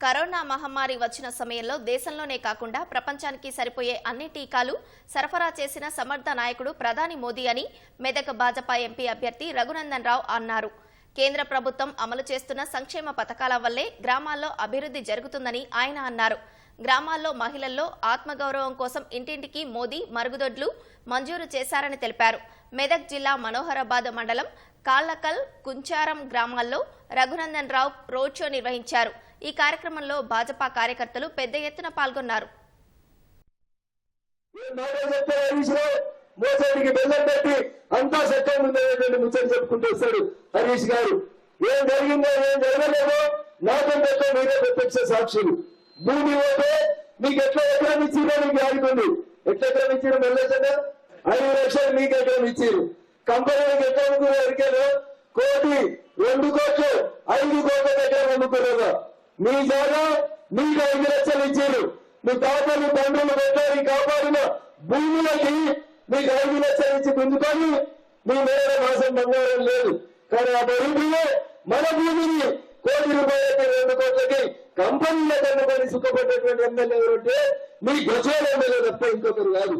Corona మహమ్మారి వచ్చిన సమయంలో దేశంలోనే కాకుండా ప్రపంచానికి సరిపోయే అన్ని టీకాలు సరఫరా చేసిన సమర్థ నాయకుడు ప్రధాని మోదీ అని మెదక్ భాజపా ఎంపీ అభ్యర్థి రఘునందన్ రావు అన్నారు. కేంద్ర ప్రభుత్వం అమలు చేస్తున్న సంక్షేమ పథకాల వల్లే గ్రామాల్లో అభివృద్ధి జరుగుతుందని ఆయన అన్నారు. గ్రామాల్లో మహిళల్లో ఆత్మగౌరవం కోసం ఇంటింటికి మోదీ మరుగుదొడ్లు మంజూరు చేశారని తెలిపారు. మెదక్ జిల్లా మనోహరాబాద్ మండలం కాళ్ళకల్ కుంచారం గ్రామాల్లో రఘునందన్ రావు రోడ్ షో నిర్వహించారు. ఈ కార్యక్రమంలో భాజపా కార్యకర్తలు పెద్ద ఎత్తున పాల్గొన్నారు. ఏ మోసానికి బెల్లం పెట్టి అంతా సత్యం ఉందనేటువంటి ముచ్చట చెప్పుకుంటూ వస్తాడు హరీష్ గారు. ఏం జరిగిందో ఏం జరగలేదో నాకంటే ఎక్కువ మీరే ప్రత్యక్ష సాక్షులు. భూమి పోతే మీకు ఎట్లా ఎకరం ఇచ్చిరో మీకు ఆడుతుంది ఎట్లా ఎకరం ఇచ్చిరు మెల్లచంగా ఐదు లక్షలు మీకు ఎకరం ఇచ్చారు. కంపెనీలకు ఎట్లా అమ్ముకున్నారు కోటి రెండు కోట్లు ఐదు కోట్ల ఎకరం అమ్ముకున్నారు. మీ జాగా మీకు ఐదు లక్షలు ఇచ్చారు మీ తాతలు తండ్రులు పెట్టారు కాపాడిన భూములకి మీకు ఐదు లక్షలు ఇచ్చి గుంజుకొని మీ మేర మాసం బంగారం లేదు. కానీ ఆ దరిద్రులే మన భూమిని కోటి రూపాయలకి రెండు కోట్లకి కంపెనీల కన్నుకొని సుఖపడ్డటువంటి ఎమ్మెల్యే ఎవరంటే మీ గజాల ఎమ్మెల్యే తప్ప ఇంకొకరు కాదు.